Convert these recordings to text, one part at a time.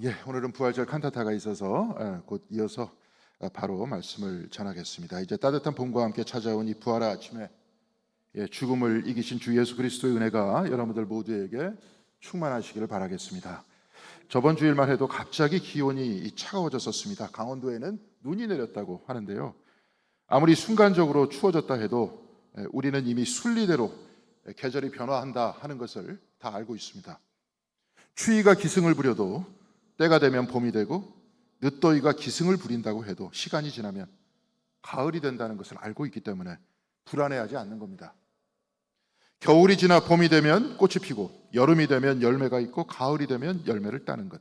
예, 오늘은 부활절 칸타타가 있어서 예, 곧 이어서 어, 바로 말씀을 전하겠습니다. 이제 따뜻한 봄과 함께 찾아온 이 부활의 아침에 예, 죽음을 이기신 주 예수 그리스도의 은혜가 여러분들 모두에게 충만하시기를 바라겠습니다. 저번 주일만 해도 갑자기 기온이 차가워졌었습니다. 강원도에는 눈이 내렸다고 하는데요. 아무리 순간적으로 추워졌다 해도 예, 우리는 이미 순리대로 예, 계절이 변화한다 하는 것을 다 알고 있습니다. 추위가 기승을 부려도 때가 되면 봄이 되고 늦더위가 기승을 부린다고 해도 시간이 지나면 가을이 된다는 것을 알고 있기 때문에 불안해하지 않는 겁니다. 겨울이 지나 봄이 되면 꽃이 피고 여름이 되면 열매가 있고 가을이 되면 열매를 따는 것.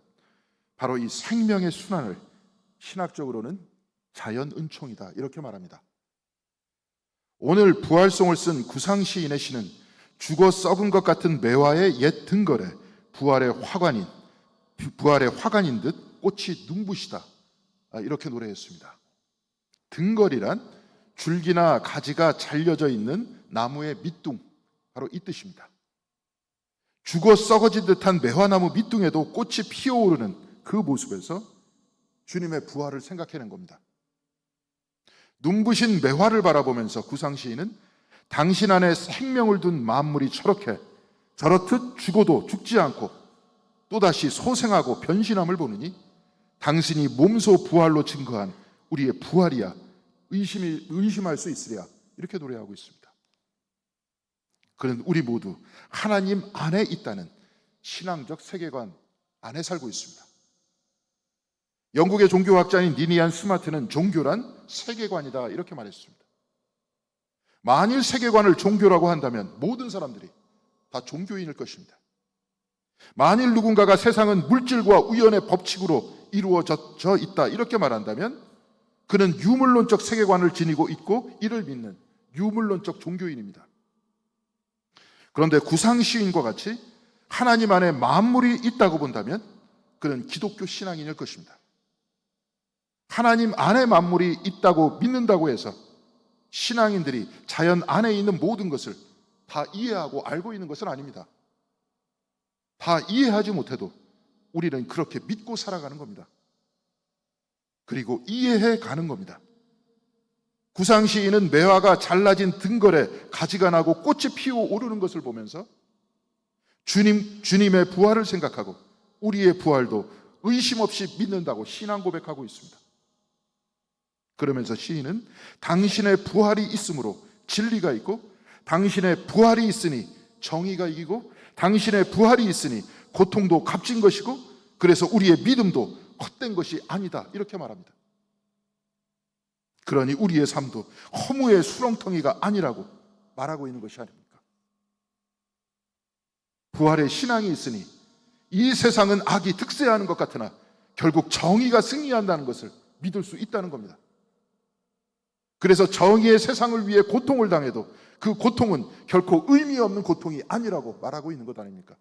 바로 이 생명의 순환을 신학적으로는 자연 은총이다 이렇게 말합니다. 오늘 부활송을 쓴 구상 시인의 시는 죽어 썩은 것 같은 매화의 옛 등거래 부활의 화관인 부활의 화관인 듯 꽃이 눈부시다 아, 이렇게 노래했습니다. 등거리란 줄기나 가지가 잘려져 있는 나무의 밑둥 바로 이 뜻입니다. 죽어 썩어진 듯한 매화나무 밑둥에도 꽃이 피어오르는 그 모습에서 주님의 부활을 생각해낸 겁니다. 눈부신 매화를 바라보면서 구상 시인은 당신 안에 생명을 둔 만물이 저렇게 저렇듯 죽어도 죽지 않고 또다시 소생하고 변신함을 보느니 당신이 몸소 부활로 증거한 우리의 부활이야 의심이 의심할 수 있으랴 이렇게 노래하고 있습니다. 그는 우리 모두 하나님 안에 있다는 신앙적 세계관 안에 살고 있습니다. 영국의 종교학자인 니니안 스마트는 종교란 세계관이다 이렇게 말했습니다. 만일 세계관을 종교라고 한다면 모든 사람들이 다 종교인일 것입니다. 만일 누군가가 세상은 물질과 우연의 법칙으로 이루어져 있다 이렇게 말한다면 그는 유물론적 세계관을 지니고 있고 이를 믿는 유물론적 종교인입니다. 그런데 구상 시인과 같이 하나님 안에 만물이 있다고 본다면 그는 기독교 신앙인일 것입니다. 하나님 안에 만물이 있다고 믿는다고 해서 신앙인들이 자연 안에 있는 모든 것을 다 이해하고 알고 있는 것은 아닙니다. 다 이해하지 못해도 우리는 그렇게 믿고 살아가는 겁니다. 그리고 이해해 가는 겁니다. 구상 시인은 매화가 잘라진 등걸에 가지가 나고 꽃이 피어 오르는 것을 보면서 주님 주님의 부활을 생각하고 우리의 부활도 의심 없이 믿는다고 신앙 고백하고 있습니다. 그러면서 시인은 당신의 부활이 있으므로 진리가 있고 당신의 부활이 있으니 정의가 이기고 당신의 부활이 있으니 고통도 값진 것이고 그래서 우리의 믿음도 헛된 것이 아니다 이렇게 말합니다. 그러니 우리의 삶도 허무의 수렁텅이가 아니라고 말하고 있는 것이 아닙니까? 부활의 신앙이 있으니 이 세상은 악이 득세하는 것 같으나 결국 정의가 승리한다는 것을 믿을 수 있다는 겁니다. 그래서 정의의 세상을 위해 고통을 당해도 그 고통은 결코 의미 없는 고통이 아니라고 말하고 있는 것 아닙니까?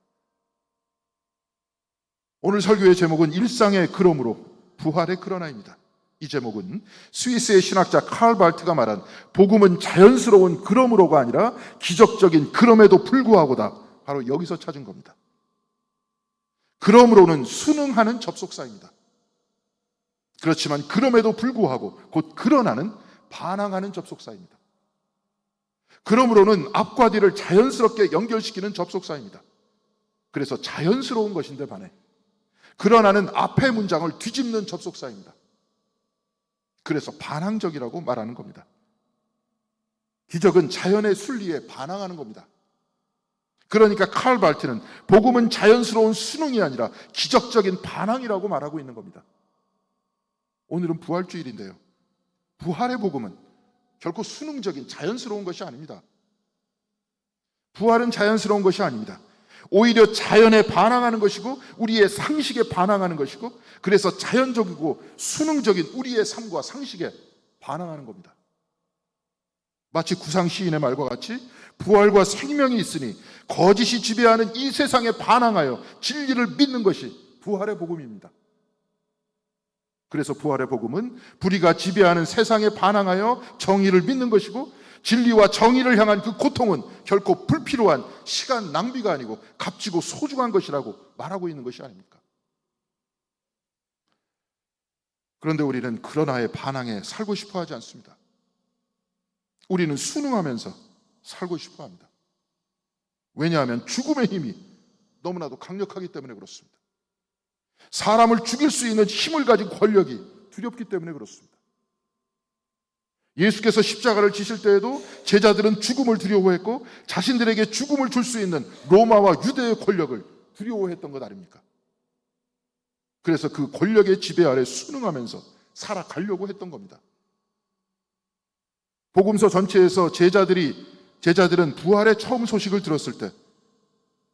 오늘 설교의 제목은 일상의 그러므로 부활의 그러나입니다. 이 제목은 스위스의 신학자 칼 발트가 말한 복음은 자연스러운 그러므로가 아니라 기적적인 그럼에도 불구하고다. 바로 여기서 찾은 겁니다. 그러므로는 순응하는 접속사입니다. 그렇지만 그럼에도 불구하고 곧 그러나는 반항하는 접속사입니다. 그러므로는 앞과 뒤를 자연스럽게 연결시키는 접속사입니다. 그래서 자연스러운 것인데 반해 그러나는 앞의 문장을 뒤집는 접속사입니다. 그래서 반항적이라고 말하는 겁니다. 기적은 자연의 순리에 반항하는 겁니다. 그러니까 칼 발트는 복음은 자연스러운 순응이 아니라 기적적인 반항이라고 말하고 있는 겁니다. 오늘은 부활주일인데요. 부활의 복음은 결코 순응적인 자연스러운 것이 아닙니다. 부활은 자연스러운 것이 아닙니다. 오히려 자연에 반항하는 것이고 우리의 상식에 반항하는 것이고 그래서 자연적이고 순응적인 우리의 삶과 상식에 반항하는 겁니다. 마치 구상 시인의 말과 같이 부활과 생명이 있으니 거짓이 지배하는 이 세상에 반항하여 진리를 믿는 것이 부활의 복음입니다. 그래서 부활의 복음은 불의가 지배하는 세상에 반항하여 정의를 믿는 것이고 진리와 정의를 향한 그 고통은 결코 불필요한 시간 낭비가 아니고 값지고 소중한 것이라고 말하고 있는 것이 아닙니까? 그런데 우리는 그러나의 반항에 살고 싶어 하지 않습니다. 우리는 순응하면서 살고 싶어 합니다. 왜냐하면 죽음의 힘이 너무나도 강력하기 때문에 그렇습니다. 사람을 죽일 수 있는 힘을 가진 권력이 두렵기 때문에 그렇습니다. 예수께서 십자가를 지실 때에도 제자들은 죽음을 두려워했고 자신들에게 죽음을 줄 수 있는 로마와 유대의 권력을 두려워했던 것 아닙니까? 그래서 그 권력의 지배 아래 순응하면서 살아가려고 했던 겁니다. 복음서 전체에서 제자들이 제자들은 부활의 처음 소식을 들었을 때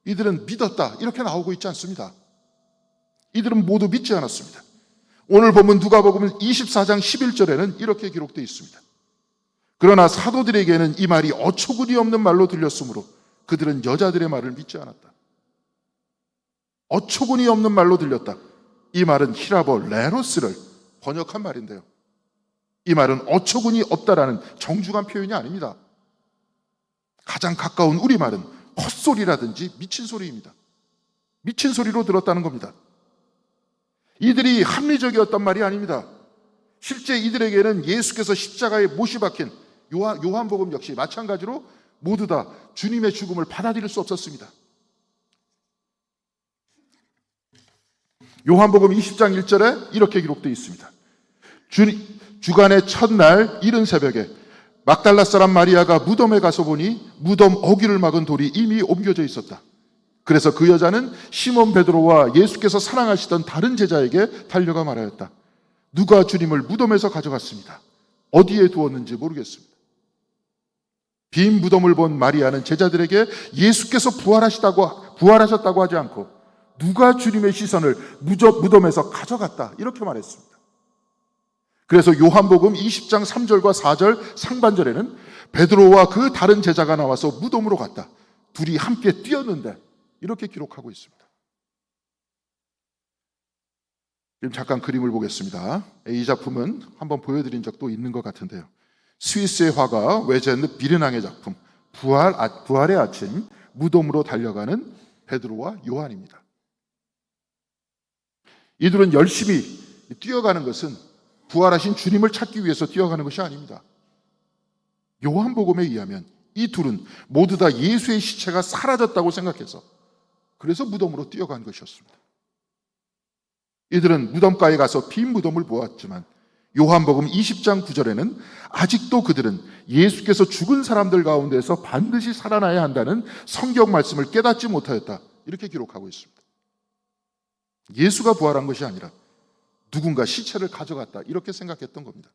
이들은 믿었다 이렇게 나오고 있지 않습니다. 이들은 모두 믿지 않았습니다. 오늘 보면 누가복음 24장 11절에는 이렇게 기록되어 있습니다. 그러나 사도들에게는 이 말이 어처구니 없는 말로 들렸으므로 그들은 여자들의 말을 믿지 않았다. 어처구니 없는 말로 들렸다. 이 말은 히라보 레로스를 번역한 말인데요. 이 말은 어처구니 없다라는 정중한 표현이 아닙니다. 가장 가까운 우리말은 헛소리라든지 미친 소리입니다. 미친 소리로 들었다는 겁니다. 이들이 합리적이었단 말이 아닙니다. 실제 이들에게는 예수께서 십자가에 못이 박힌 요한, 요한복음 역시 마찬가지로 모두 다 주님의 죽음을 받아들일 수 없었습니다. 요한복음 20장 1절에 이렇게 기록되어 있습니다. 주, 주간의 첫날 이른 새벽에 막달라 사람 마리아가 무덤에 가서 보니 무덤 어귀를 막은 돌이 이미 옮겨져 있었다. 그래서 그 여자는 시몬 베드로와 예수께서 사랑하시던 다른 제자에게 달려가 말하였다. 누가 주님을 무덤에서 가져갔습니다. 어디에 두었는지 모르겠습니다. 빈 무덤을 본 마리아는 제자들에게 예수께서 부활하시다고 부활하셨다고 하지 않고 누가 주님의 시선을 무덤에서 가져갔다 이렇게 말했습니다. 그래서 요한복음 20장 3절과 4절 상반절에는 베드로와 그 다른 제자가 나와서 무덤으로 갔다. 둘이 함께 뛰었는데 이렇게 기록하고 있습니다. 지금 잠깐 그림을 보겠습니다. 이 작품은 한번 보여드린 적도 있는 것 같은데요. 스위스의 화가 외제는 비르낭의 작품 부활, 아, 부활의 아침 무덤으로 달려가는 베드로와 요한입니다. 이들은 열심히 뛰어가는 것은 부활하신 주님을 찾기 위해서 뛰어가는 것이 아닙니다. 요한복음에 의하면 이 둘은 모두 다 예수의 시체가 사라졌다고 생각해서 그래서 무덤으로 뛰어간 것이었습니다. 이들은 무덤가에 가서 빈 무덤을 보았지만 요한복음 20장 9절에는 아직도 그들은 예수께서 죽은 사람들 가운데서 반드시 살아나야 한다는 성경 말씀을 깨닫지 못하였다. 이렇게 기록하고 있습니다. 예수가 부활한 것이 아니라 누군가 시체를 가져갔다. 이렇게 생각했던 겁니다.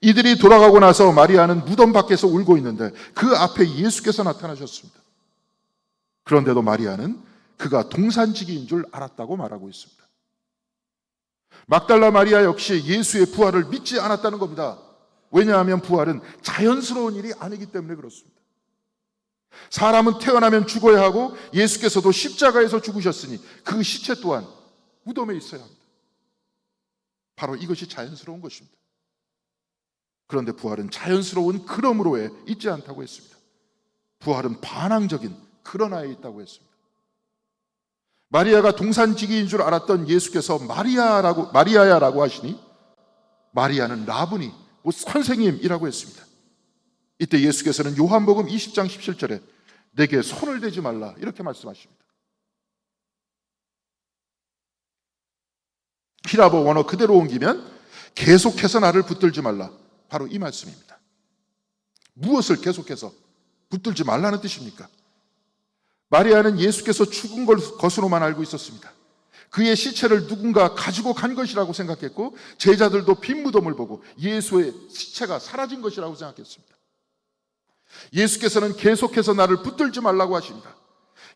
이들이 돌아가고 나서 마리아는 무덤 밖에서 울고 있는데 그 앞에 예수께서 나타나셨습니다. 그런데도 마리아는 그가 동산지기인 줄 알았다고 말하고 있습니다. 막달라 마리아 역시 예수의 부활을 믿지 않았다는 겁니다. 왜냐하면 부활은 자연스러운 일이 아니기 때문에 그렇습니다. 사람은 태어나면 죽어야 하고 예수께서도 십자가에서 죽으셨으니 그 시체 또한 무덤에 있어야 합니다. 바로 이것이 자연스러운 것입니다. 그런데 부활은 자연스러운 그럼으로에 있지 않다고 했습니다. 부활은 반항적인 그러나에 있다고 했습니다. 마리아가 동산지기인 줄 알았던 예수께서 마리아라고 마리아야라고 하시니 마리아는 라분이 곧 선생님이라고 했습니다. 이때 예수께서는 요한복음 20장 17절에 내게 손을 대지 말라 이렇게 말씀하십니다. 히라보 원어 그대로 옮기면 계속해서 나를 붙들지 말라. 바로 이 말씀입니다. 무엇을 계속해서 붙들지 말라는 뜻입니까? 마리아는 예수께서 죽은 것으로만 알고 있었습니다. 그의 시체를 누군가 가지고 간 것이라고 생각했고 제자들도 빈 무덤을 보고 예수의 시체가 사라진 것이라고 생각했습니다. 예수께서는 계속해서 나를 붙들지 말라고 하십니다.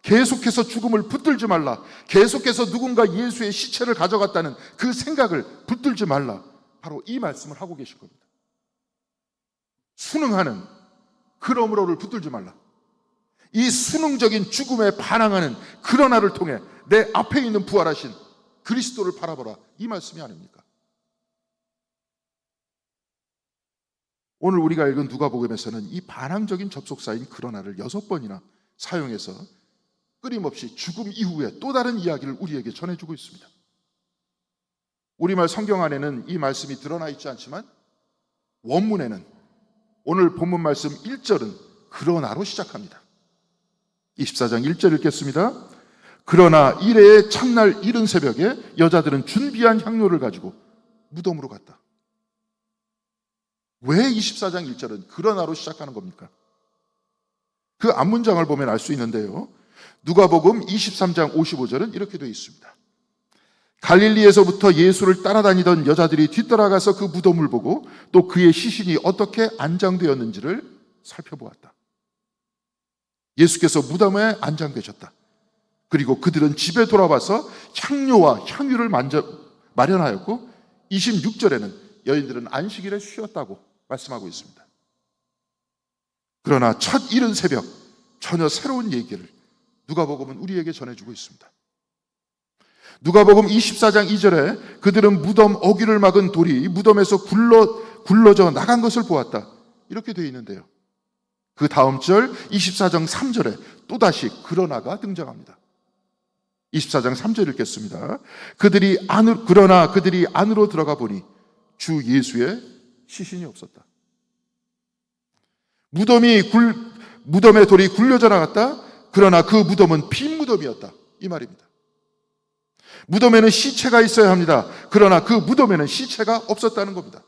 계속해서 죽음을 붙들지 말라. 계속해서 누군가 예수의 시체를 가져갔다는 그 생각을 붙들지 말라. 바로 이 말씀을 하고 계신 겁니다. 순응하는 그러므로를 붙들지 말라. 이 수능적인 죽음에 반항하는 그러나를 통해 내 앞에 있는 부활하신 그리스도를 바라보라. 이 말씀이 아닙니까? 오늘 우리가 읽은 누가복음에서는 이 반항적인 접속사인 그러나를 여섯 번이나 사용해서 끊임없이 죽음 이후에 또 다른 이야기를 우리에게 전해주고 있습니다. 우리말 성경 안에는 이 말씀이 드러나 있지 않지만 원문에는 오늘 본문 말씀 1절은 그러나로 시작합니다. 24장 1절 읽겠습니다. 그러나 이래의 첫날 이른 새벽에 여자들은 준비한 향료를 가지고 무덤으로 갔다. 왜 24장 1절은 그러나로 시작하는 겁니까? 그 앞문장을 보면 알 수 있는데요. 누가복음 23장 55절은 이렇게 되어 있습니다. 갈릴리에서부터 예수를 따라다니던 여자들이 뒤따라가서 그 무덤을 보고 또 그의 시신이 어떻게 안장되었는지를 살펴보았다. 예수께서 무덤에 안장 되셨다. 그리고 그들은 집에 돌아와서 향료와 향유를 만져, 마련하였고 26절에는 여인들은 안식일에 쉬었다고 말씀하고 있습니다. 그러나 첫 이른 새벽 전혀 새로운 얘기를 누가복음은 우리에게 전해주고 있습니다. 누가복음 24장 2절에 그들은 무덤 어귀를 막은 돌이 무덤에서 굴러 굴러져 나간 것을 보았다. 이렇게 되어 있는데요. 그 다음 절 24장 3절에 또다시 그러나가 등장합니다. 24장 3절 읽겠습니다. 그들이 안으로 그러나 그들이 안으로 들어가 보니 주 예수의 시신이 없었다. 무덤이 굴 무덤의 돌이 굴려져 나갔다. 그러나 그 무덤은 빈 무덤이었다. 이 말입니다. 무덤에는 시체가 있어야 합니다. 그러나 그 무덤에는 시체가 없었다는 겁니다.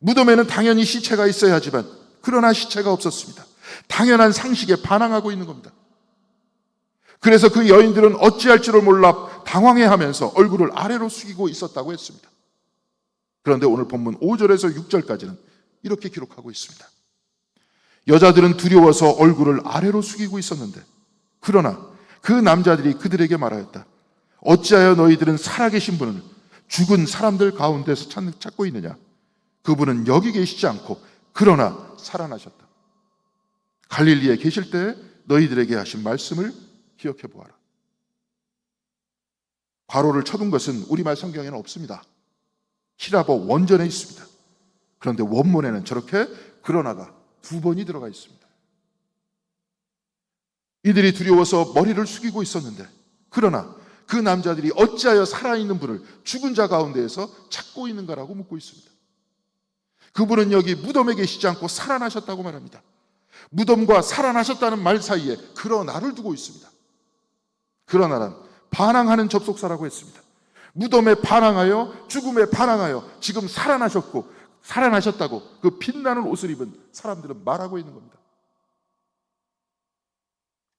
무덤에는 당연히 시체가 있어야 하지만 그러나 시체가 없었습니다. 당연한 상식에 반항하고 있는 겁니다. 그래서 그 여인들은 어찌할 줄을 몰라 당황해 하면서 얼굴을 아래로 숙이고 있었다고 했습니다. 그런데 오늘 본문 5절에서 6절까지는 이렇게 기록하고 있습니다. 여자들은 두려워서 얼굴을 아래로 숙이고 있었는데, 그러나 그 남자들이 그들에게 말하였다. 어찌하여 너희들은 살아계신 분을 죽은 사람들 가운데서 찾고 있느냐? 그분은 여기 계시지 않고, 그러나 살아나셨다. 갈릴리에 계실 때 너희들에게 하신 말씀을 기억해 보아라. 괄호를 쳐둔 것은 우리말 성경에는 없습니다. 히라버 원전에 있습니다. 그런데 원문에는 저렇게 그러나가 두 번이 들어가 있습니다. 이들이 두려워서 머리를 숙이고 있었는데, 그러나 그 남자들이 어찌하여 살아있는 분을 죽은 자 가운데에서 찾고 있는가라고 묻고 있습니다. 그분은 여기 무덤에 계시지 않고 살아나셨다고 말합니다. 무덤과 살아나셨다는 말 사이에 그러나를 두고 있습니다. 그러나는 반항하는 접속사라고 했습니다. 무덤에 반항하여 죽음에 반항하여 지금 살아나셨고 살아나셨다고 그 빛나는 옷을 입은 사람들은 말하고 있는 겁니다.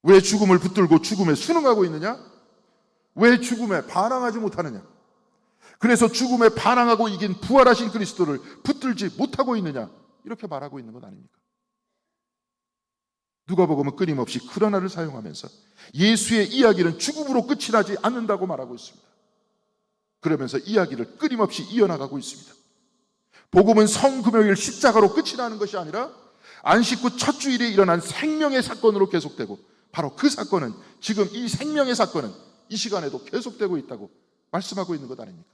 왜 죽음을 붙들고 죽음에 순응하고 있느냐? 왜 죽음에 반항하지 못하느냐? 그래서 죽음에 반항하고 이긴 부활하신 그리스도를 붙들지 못하고 있느냐? 이렇게 말하고 있는 것 아닙니까? 누가복음은 끊임없이 그러나를 사용하면서 예수의 이야기는 죽음으로 끝이 나지 않는다고 말하고 있습니다. 그러면서 이야기를 끊임없이 이어나가고 있습니다. 복음은 성금요일 십자가로 끝이 나는 것이 아니라 안식 후 첫 주일에 일어난 생명의 사건으로 계속되고 바로 그 사건은 지금 이 생명의 사건은 이 시간에도 계속되고 있다고 말씀하고 있는 것 아닙니까?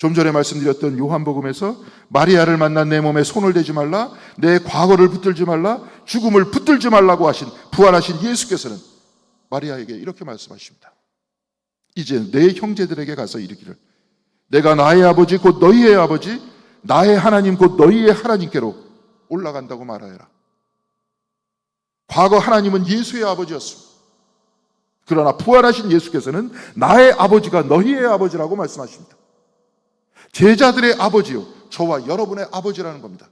좀 전에 말씀드렸던 요한복음에서 마리아를 만난 내 몸에 손을 대지 말라, 내 과거를 붙들지 말라, 죽음을 붙들지 말라고 하신 부활하신 예수께서는 마리아에게 이렇게 말씀하십니다. 이제 내 형제들에게 가서 이르기를 내가 나의 아버지 곧 너희의 아버지 나의 하나님 곧 너희의 하나님께로 올라간다고 말하여라. 과거 하나님은 예수의 아버지였습니다. 그러나 부활하신 예수께서는 나의 아버지가 너희의 아버지라고 말씀하십니다. 제자들의 아버지요. 저와 여러분의 아버지라는 겁니다.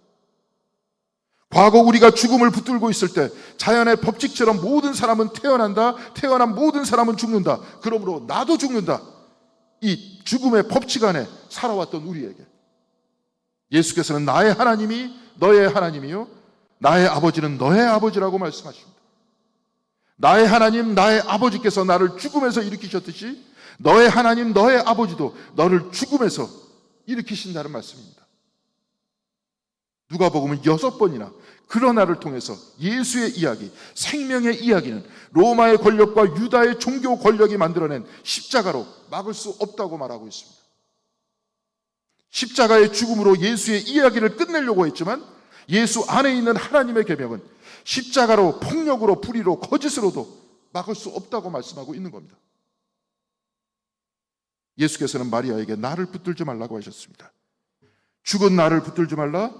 과거 우리가 죽음을 붙들고 있을 때 자연의 법칙처럼 모든 사람은 태어난다. 태어난 모든 사람은 죽는다. 그러므로 나도 죽는다. 이 죽음의 법칙 안에 살아왔던 우리에게 예수께서는 나의 하나님이 너의 하나님이요. 나의 아버지는 너의 아버지라고 말씀하십니다. 나의 하나님, 나의 아버지께서 나를 죽음에서 일으키셨듯이 너의 하나님, 너의 아버지도 너를 죽음에서 일으키신다는 말씀입니다. 누가복음은 여섯 번이나 그러나를 통해서 예수의 이야기, 생명의 이야기는 로마의 권력과 유다의 종교 권력이 만들어낸 십자가로 막을 수 없다고 말하고 있습니다. 십자가의 죽음으로 예수의 이야기를 끝내려고 했지만 예수 안에 있는 하나님의 계명은 십자가로 폭력으로 불의로 거짓으로도 막을 수 없다고 말씀하고 있는 겁니다. 예수께서는 마리아에게 나를 붙들지 말라고 하셨습니다. 죽은 나를 붙들지 말라,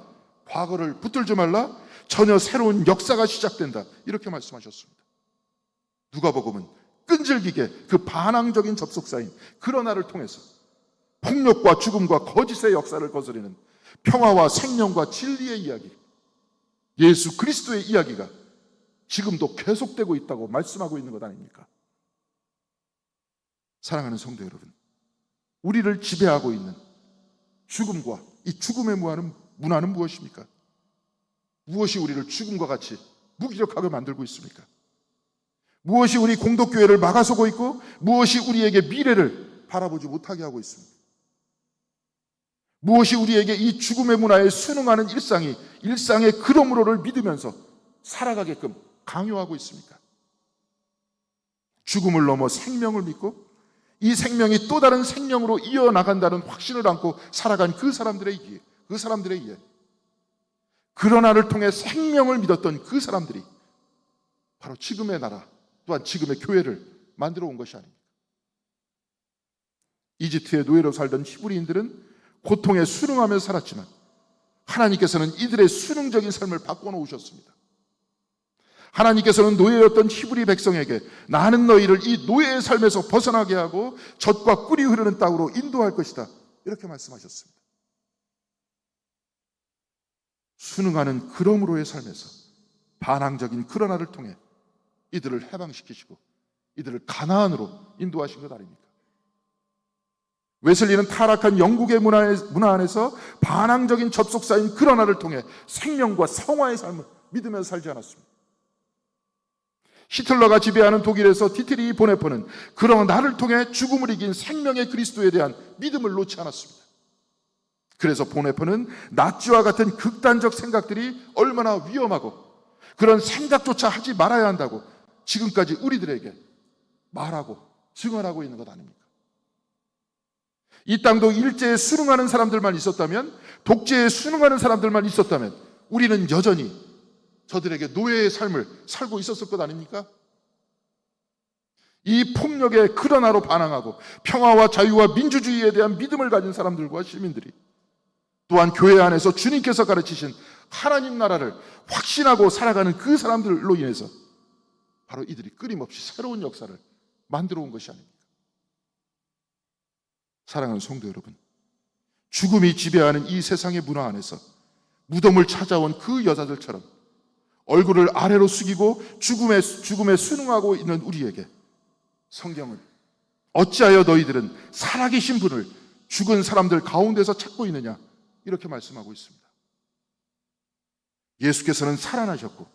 과거를 붙들지 말라, 전혀 새로운 역사가 시작된다. 이렇게 말씀하셨습니다. 누가복음은 끈질기게 그 반항적인 접속사인 그런 나를 통해서 폭력과 죽음과 거짓의 역사를 거스르는 평화와 생명과 진리의 이야기, 예수 그리스도의 이야기가 지금도 계속되고 있다고 말씀하고 있는 것 아닙니까? 사랑하는 성도 여러분, 우리를 지배하고 있는 죽음과 이 죽음의 문화는, 문화는 무엇입니까? 무엇이 우리를 죽음과 같이 무기력하게 만들고 있습니까? 무엇이 우리 공덕교회를 막아서고 있고 무엇이 우리에게 미래를 바라보지 못하게 하고 있습니까? 무엇이 우리에게 이 죽음의 문화에 순응하는 일상이 일상의 그러므로를 믿으면서 살아가게끔 강요하고 있습니까? 죽음을 넘어 생명을 믿고 이 생명이 또 다른 생명으로 이어나간다는 확신을 안고 살아간 그 사람들의 이해, 그 사람들의 이해. 그러나를 통해 생명을 믿었던 그 사람들이 바로 지금의 나라, 또한 지금의 교회를 만들어 온 것이 아닙니까? 이집트의 노예로 살던 히브리인들은 고통에 순응하며 살았지만 하나님께서는 이들의 순응적인 삶을 바꿔놓으셨습니다. 하나님께서는 노예였던 히브리 백성에게 나는 너희를 이 노예의 삶에서 벗어나게 하고 젖과 꿀이 흐르는 땅으로 인도할 것이다. 이렇게 말씀하셨습니다. 순응하는 그러므로의 삶에서 반항적인 그러나를 통해 이들을 해방시키시고 이들을 가나안으로 인도하신 것 아닙니까? 웨슬리는 타락한 영국의 문화, 문화 안에서 반항적인 접속사인 그러나를 통해 생명과 성화의 삶을 믿으면서 살지 않았습니다. 히틀러가 지배하는 독일에서 디트리 보네포는 그런 나를 통해 죽음을 이긴 생명의 그리스도에 대한 믿음을 놓지 않았습니다. 그래서 보네포는 나치와 같은 극단적 생각들이 얼마나 위험하고 그런 생각조차 하지 말아야 한다고 지금까지 우리들에게 말하고 증언하고 있는 것 아닙니까? 이 땅도 일제에 순응하는 사람들만 있었다면, 독재에 순응하는 사람들만 있었다면, 우리는 여전히 저들에게 노예의 삶을 살고 있었을 것 아닙니까? 이 폭력의 그러나로 반항하고 평화와 자유와 민주주의에 대한 믿음을 가진 사람들과 시민들이 또한 교회 안에서 주님께서 가르치신 하나님 나라를 확신하고 살아가는 그 사람들로 인해서 바로 이들이 끊임없이 새로운 역사를 만들어 온 것이 아닙니까? 사랑하는 성도 여러분, 죽음이 지배하는 이 세상의 문화 안에서 무덤을 찾아온 그 여자들처럼 얼굴을 아래로 숙이고 죽음에, 죽음에 순응하고 있는 우리에게 성경은 어찌하여 너희들은 살아계신 분을 죽은 사람들 가운데서 찾고 있느냐 이렇게 말씀하고 있습니다. 예수께서는 살아나셨고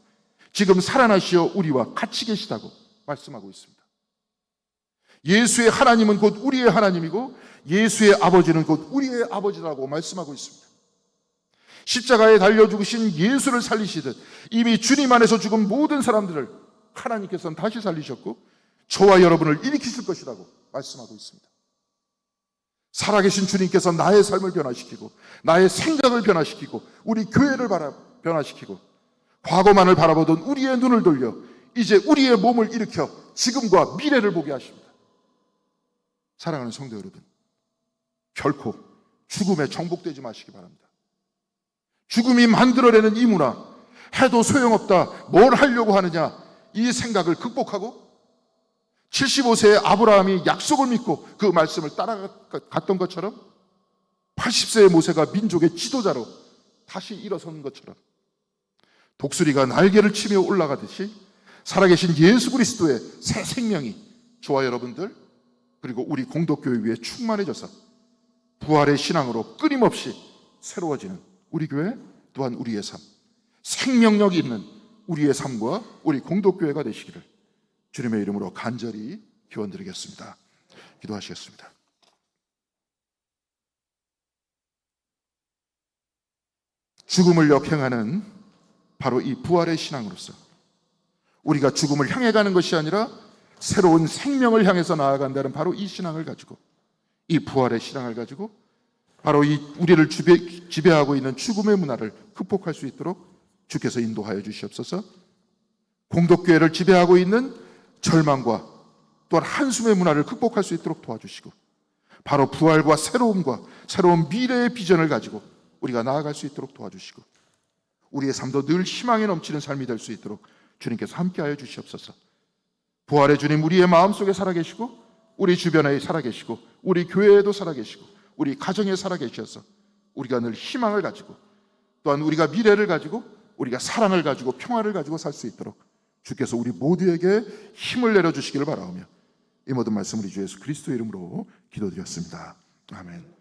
지금 살아나시어 우리와 같이 계시다고 말씀하고 있습니다. 예수의 하나님은 곧 우리의 하나님이고 예수의 아버지는 곧 우리의 아버지라고 말씀하고 있습니다. 십자가에 달려 죽으신 예수를 살리시듯 이미 주님 안에서 죽은 모든 사람들을 하나님께서는 다시 살리셨고 저와 여러분을 일으키실 것이라고 말씀하고 있습니다. 살아계신 주님께서 나의 삶을 변화시키고 나의 생각을 변화시키고 우리 교회를 변화시키고 과거만을 바라보던 우리의 눈을 돌려 이제 우리의 몸을 일으켜 지금과 미래를 보게 하십니다. 사랑하는 성도 여러분, 결코 죽음에 정복되지 마시기 바랍니다. 죽음이 만들어내는 이 문화, 해도 소용없다, 뭘 하려고 하느냐, 이 생각을 극복하고 75세의 아브라함이 약속을 믿고 그 말씀을 따라갔던 것처럼 80세의 모세가 민족의 지도자로 다시 일어서는 것처럼 독수리가 날개를 치며 올라가듯이 살아계신 예수 그리스도의 새 생명이 저와 여러분들 그리고 우리 공덕교회 위에 충만해져서 부활의 신앙으로 끊임없이 새로워지는 우리 교회 또한 우리의 삶 생명력이 있는 우리의 삶과 우리 공덕교회가 되시기를 주님의 이름으로 간절히 기원드리겠습니다. 기도하시겠습니다. 죽음을 역행하는 바로 이 부활의 신앙으로서 우리가 죽음을 향해 가는 것이 아니라 새로운 생명을 향해서 나아간다는 바로 이 신앙을 가지고 이 부활의 신앙을 가지고 바로 이 우리를 지배, 지배 하고 있는 죽음의 문화를 극복할 수 있도록 주께서 인도하여 주시옵소서. 공덕교회를 지배하고 있는 절망과 또한 한숨의 문화를 극복할 수 있도록 도와주시고 바로 부활과 새로움과 새로운 미래의 비전을 가지고 우리가 나아갈 수 있도록 도와주시고 우리의 삶도 늘 희망이 넘치는 삶이 될 수 있도록 주님께서 함께하여 주시옵소서. 부활의 주님 우리의 마음속에 살아계시고 우리 주변에 살아계시고 우리 교회에도 살아계시고 우리 가정에 살아계셔서 우리가 늘 희망을 가지고 또한 우리가 미래를 가지고 우리가 사랑을 가지고 평화를 가지고 살 수 있도록 주께서 우리 모두에게 힘을 내려 주시기를 바라오며 이 모든 말씀 우리 주 예수 그리스도 이름으로 기도드렸습니다. 아멘.